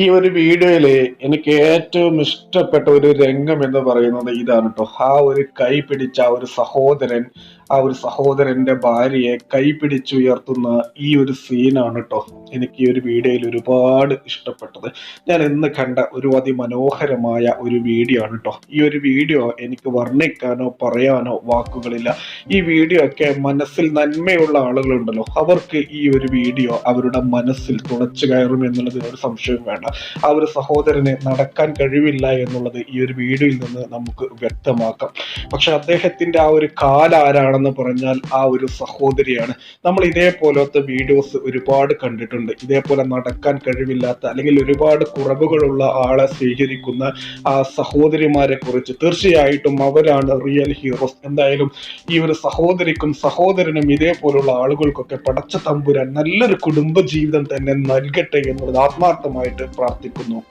ഈ ഒരു വീഡിയോയിൽ എനിക്ക് ഏറ്റവും ഇഷ്ടപ്പെട്ട ഒരു രംഗം എന്ന് പറയുന്നത് ഇതാണ് കേട്ടോ ആ ഒരു കൈ പിടിച്ച ആ ഒരു സഹോദരൻ ആ ഒരു സഹോദരന്റെ ഭാര്യയെ കൈ പിടിച്ചുയർത്തുന്ന ഈ ഒരു സീനാണ് കേട്ടോ എനിക്ക് ഈ ഒരു വീഡിയോയിൽ ഒരുപാട് ഇഷ്ടപ്പെട്ടത്. ഞാൻ ഇന്ന് കണ്ട ഒരു അതിമനോഹരമായ ഒരു വീഡിയോ ആണ് കേട്ടോ ഈ ഒരു വീഡിയോ എനിക്ക് വർണിക്കാനോ പറയാനോ വാക്കുകളില്ല. ഈ വീഡിയോ ഒക്കെ മനസ്സിൽ നന്മയുള്ള ആളുകളുണ്ടല്ലോ. അവർക്ക് ഈ ഒരു വീഡിയോ അവരുടെ മനസ്സിൽ തുളച്ചു കയറും എന്നുള്ളത് ഒരു സംശയം വേണ്ട. ആ ഒരു സഹോദരന് നടക്കാൻ കഴിവില്ല എന്നുള്ളത് ഈ ഒരു വീഡിയോയിൽ നിന്ന് നമുക്ക് വ്യക്തമാക്കാം. പക്ഷെ അദ്ദേഹത്തിന്റെ ആ ഒരു കാലാരാണെന്ന് പറഞ്ഞാൽ ആ ഒരു സഹോദരിയാണ്. നമ്മൾ ഇതേപോലത്തെ വീഡിയോസ് ഒരുപാട് കണ്ടിട്ടുണ്ട്. ഇതേപോലെ നടക്കാൻ കഴിവില്ലാത്ത അല്ലെങ്കിൽ ഒരുപാട് കുറവുകളുള്ള ആളെ സ്വീകരിക്കുന്ന ആ സഹോദരിമാരെ കുറിച്ച് തീർച്ചയായിട്ടും അവരാണ് റിയൽ ഹീറോസ് എന്തായാലും ഈ ഒരു സഹോദരിക്കും സഹോദരനും ഇതേപോലുള്ള ആളുകൾക്കൊക്കെ പടച്ച തമ്പുരാൻ നല്ലൊരു കുടുംബ ജീവിതം തന്നെ നൽകട്ടെ എന്നുള്ളത് ആത്മാർത്ഥമായിട്ട് É prático não.